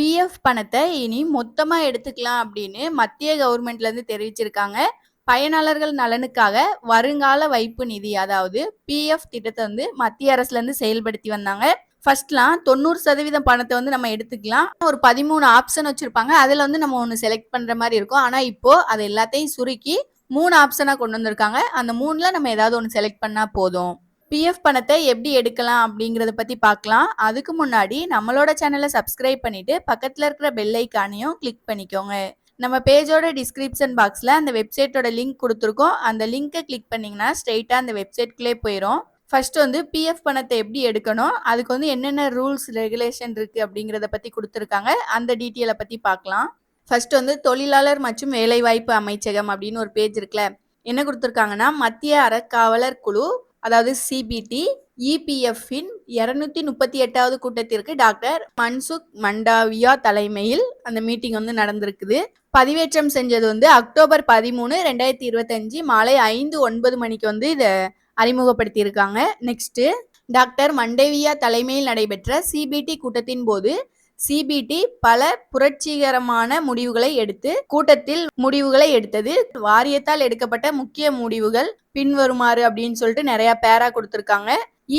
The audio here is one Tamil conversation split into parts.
பிஎஃப் பணத்தை இனி மொத்தமா எடுத்துக்கலாம் அப்படின்னு மத்திய கவர்மெண்ட்ல இருந்து தெரிவிச்சிருக்காங்க. பயனாளர்கள் நலனுக்காக வருங்கால வைப்பு நிதி அதாவது பிஎஃப் திட்டத்தை வந்து மத்திய அரசுல இருந்து செயல்படுத்தி வந்தாங்க. ஃபர்ஸ்ட்லாம் தொண்ணூறு சதவீதம் பணத்தை வந்து நம்ம எடுத்துக்கலாம். ஒரு 13 ஆப்ஷன் வச்சிருப்பாங்க. அதுல வந்து நம்ம ஒன்று செலக்ட் பண்ற மாதிரி இருக்கும். ஆனா இப்போ அது எல்லாத்தையும் சுருக்கி மூணு ஆப்ஷனா கொண்டு வந்திருக்காங்க. அந்த மூணில் நம்ம ஏதாவது ஒன்று செலக்ட் பண்ணா போதும். பிஎஃப் பணத்தை எப்படி எடுக்கலாம் அப்படிங்கிறத பத்தி பார்க்கலாம். அதுக்கு முன்னாடி நம்மளோட சேனலை சப்ஸ்கிரைப் பண்ணிட்டு பக்கத்துல இருக்கிற பெல் ஐக்கானையும் கிளிக் பண்ணிக்கோங்க. நம்ம பேஜோட டிஸ்கிரிப்ஷன் பாக்ஸ்ல அந்த வெப்சைட்டோட லிங்க் கொடுத்துருக்கோம் அந்த லிங்கை கிளிக் பண்ணீங்கன்னா ஸ்ட்ரெயிட்டாக அந்த வெப்சைட்குள்ளே போயிடும் ஃபர்ஸ்ட் வந்து பிஎஃப் பணத்தை எப்படி எடுக்கணும்? அதுக்கு வந்து என்னென்ன ரூல்ஸ், ரெகுலேஷன் இருக்கு அப்படிங்கிறத பத்தி கொடுத்துருக்காங்க அந்த டீட்டெயிலை பத்தி பார்க்கலாம். ஃபர்ஸ்ட் வந்து தொழிலாளர் மற்றும் வேலைவாய்ப்பு அமைச்சகம் அப்படின்னு ஒரு பேஜ் இருக்குல்ல. என்ன கொடுத்துருக்காங்கன்னா மத்திய அறக்காவலர் குழு அதாவது சிபிடி, இபிஎஃப்பின் 238வது கூட்டத்திற்கு டாக்டர் மன்சுக் மண்டாவியா தலைமையில் அந்த மீட்டிங் வந்து நடந்திருக்குது. பதிவேற்றம் செஞ்சது வந்து அக்டோபர் 13, 2025 மாலை 5:09 மணிக்கு வந்து இதை அறிமுகப்படுத்தியிருக்காங்க. நெக்ஸ்ட்டு டாக்டர் மண்டேவியா தலைமையில் நடைபெற்ற சிபிடி கூட்டத்தின் போது சிபிடி பல புரட்சிகரமான முடிவுகளை எடுத்து கூட்டத்தில் முடிவுகளை எடுத்தது. வாரியத்தால் எடுக்கப்பட்ட முக்கிய முடிவுகள் பின்வருமாறு அப்படின்னு சொல்லிட்டு நிறைய பேரா கொடுத்துருக்காங்க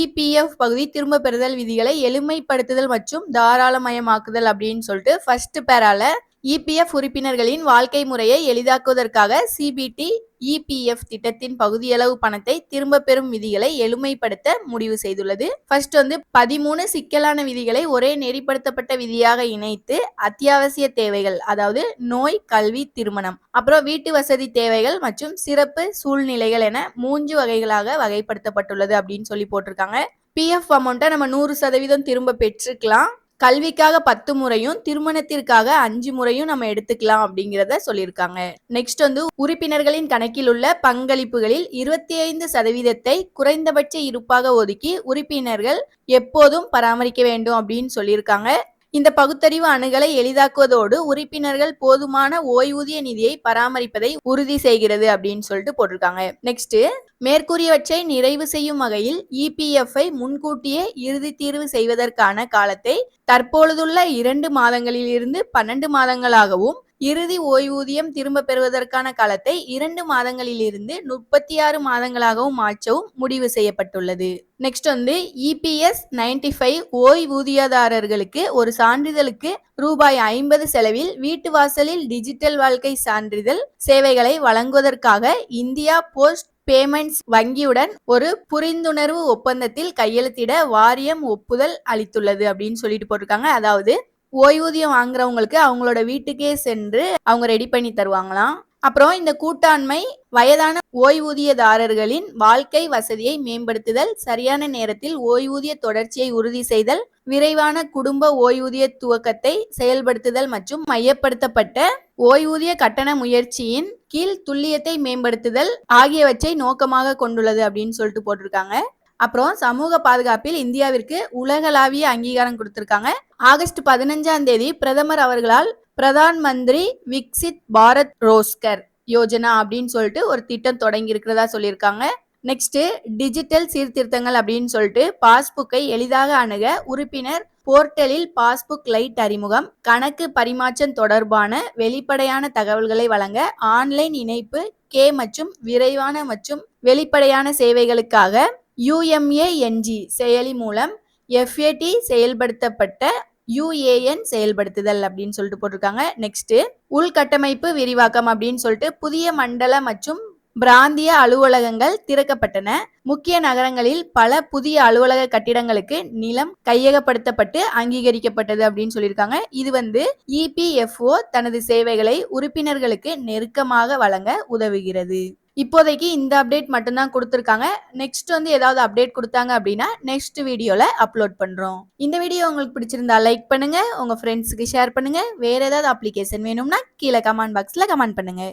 இபிஎஃப் பகுதி திரும்ப பெறுதல் விதிகளை எளிமைப்படுத்துதல் மற்றும் தாராளமயமாக்குதல் அப்படின்னு சொல்லிட்டு ஃபர்ஸ்ட் பேரால இபிஎஃப் உறுப்பினர்களின் வாழ்க்கை முறையை எளிதாக்குவதற்காக சிபிடி இபிஎஃப் திட்டத்தின் பகுதியளவு பணத்தை திரும்ப பெறும் விதிகளை எளிமைப்படுத்த முடிவு செய்துள்ளது. ஃபர்ஸ்ட் வந்து 13 சிக்கலான விதிகளை ஒரே நெறிப்படுத்தப்பட்ட விதியாக இணைத்து அத்தியாவசிய தேவைகள் அதாவது நோய், கல்வி, திருமணம், அப்புறம் வீட்டு வசதி தேவைகள் மற்றும் சிறப்பு சூழ்நிலைகள் என மூன்று வகைகளாக வகைப்படுத்தப்பட்டுள்ளது அப்படின்னு சொல்லி போட்டிருக்காங்க. பிஎஃப் அமௌண்ட்டை நம்ம 100% திரும்ப பெற்றுக்கலாம். கல்விக்காக 10 முறையும், திருமணத்திற்காக அஞ்சு முறையும் நம்ம எடுத்துக்கலாம் அப்படிங்கிறத சொல்லியிருக்காங்க. நெக்ஸ்ட் வந்து உறுப்பினர்களின் கணக்கில் உள்ள பங்களிப்புகளில் இருபத்தி ஐந்து சதவீதத்தை குறைந்தபட்ச இருப்பாக ஒதுக்கி உறுப்பினர்கள் எப்போதும் பராமரிக்க வேண்டும் அப்படின்னு சொல்லியிருக்காங்க. இந்த பகுத்தறிவு அணுகலை எளிதாக்குவதோடு உறுப்பினர்கள் போதுமான ஓய்வூதிய நிதியை பராமரிப்பதை உறுதி செய்கிறது அப்படின்னு சொல்லிட்டு போட்டிருக்காங்க. நெக்ஸ்ட் மேற்கூறியவற்றை நிறைவு செய்யும் வகையில் இபிஎஃப்ஐ முன்கூட்டியே இறுதி தீர்வு செய்வதற்கான காலத்தை தற்பொழுதுள்ள இரண்டு மாதங்களில் இருந்து 12 மாதங்களாகவும், இறுதி ஓய்வூதியம் திரும்ப பெறுவதற்கான காலத்தை இரண்டு மாதங்களிலிருந்து முப்பத்தி ஆறு மாதங்களாகவும் மாற்றவும் முடிவு செய்யப்பட்டுள்ளது. நெக்ஸ்ட் வந்து இபிஎஸ் 95 ஓய்வூதியதாரர்களுக்கு ஒரு சான்றிதழுக்கு ரூபாய் 50 செலவில் வீட்டு வாசலில் டிஜிட்டல் வாழ்க்கை சான்றிதழ் சேவைகளை வழங்குவதற்காக இந்தியா போஸ்ட் பேமெண்ட்ஸ் வங்கியுடன் ஒரு புரிந்துணர்வு ஒப்பந்தத்தில் கையெழுத்திட வாரியம் ஒப்புதல் அளித்துள்ளது அப்படின்னு சொல்லிட்டு போட்டிருக்காங்க. அதாவது ஓய்வூதியம் வாங்குறவங்களுக்கு அவங்களோட வீட்டுக்கே சென்று அவங்க ரெடி பண்ணி தருவாங்களாம். அப்புறம் இந்த கூட்டாண்மை வயதான ஓய்வூதியதாரர்களின் வாழ்க்கை வசதியை மேம்படுத்துதல், சரியான நேரத்தில் ஓய்வூதிய தொடர்ச்சியை உறுதி செய்தல், விரைவான குடும்ப ஓய்வூதிய துவக்கத்தை செயல்படுத்துதல் மற்றும் மையப்படுத்தப்பட்ட ஓய்வூதிய கட்டண முயற்சியின் கீழ் துல்லியத்தை மேம்படுத்துதல் ஆகியவற்றை நோக்கமாக கொண்டுள்ளது அப்படின்னு சொல்லிட்டு போட்டிருக்காங்க. அப்புறம் சமூக பாதுகாப்பில் இந்தியாவிற்கு உலகளாவிய அங்கீகாரம் கொடுத்திருக்காங்க. ஆகஸ்ட் 15ஆம் தேதி பிரதமர் அவர்களால் பிரதான் மந்திரி விக்சித் பாரத் ரோஸ்கர் யோஜனா அப்படின்னு சொல்லிட்டு ஒரு திட்டம் தொடங்கி இருக்கிறதா சொல்லியிருக்காங்க. நெக்ஸ்ட் டிஜிட்டல் சீர்திருத்தங்கள் அப்படின்னு சொல்லிட்டு பாஸ்புக்கை எளிதாக அணுக உறுப்பினர் போர்ட்டலில் பாஸ்புக் லைட் அறிமுகம், கணக்கு பரிமாற்றம் தொடர்பான வெளிப்படையான தகவல்களை வழங்க ஆன்லைன் இணைப்பு கே மற்றும் விரைவான மற்றும் வெளிப்படையான சேவைகளுக்காக யுஎம்ஏஎன்ஜி செயலி மூலம் எஃப்ஏடி செயல்படுத்தப்பட்ட யுஏஎன் செயல்படுத்துதல் அப்படின்னு சொல்லிட்டு போட்டிருக்காங்க. நெக்ஸ்ட் உள்கட்டமைப்பு விரிவாக்கம் அப்படின்னு சொல்லிட்டு புதிய மண்டல மற்றும் பிராந்திய அலுவலகங்கள் திறக்கப்பட்டன. முக்கிய நகரங்களில் பல புதிய அலுவலக கட்டிடங்களுக்கு நிலம் கையகப்படுத்தப்பட்டு அங்கீகரிக்கப்பட்டது அப்படின்னு சொல்லியிருக்காங்க. இது வந்து இபிஎஃப்ஓ தனது சேவைகளை உறுப்பினர்களுக்கு நெருக்கமாக வழங்க உதவுகிறது. இப்போதைக்கு இந்த அப்டேட் மட்டும்தான் கொடுத்துருக்காங்க நெக்ஸ்ட் வந்து ஏதாவது அப்டேட் கொடுத்தாங்க அப்படின்னா நெக்ஸ்ட் வீடியோவில் அப்லோட் பண்ணுறோம் இந்த வீடியோ உங்களுக்கு பிடிச்சிருந்தா லைக் பண்ணுங்க, உங்கள் ஃப்ரெண்ட்ஸுக்கு ஷேர் பண்ணுங்க. வேறு ஏதாவது அப்ளிகேஷன் வேணும்னா கீழே கமெண்ட் பாக்ஸில் கமெண்ட் பண்ணுங்க.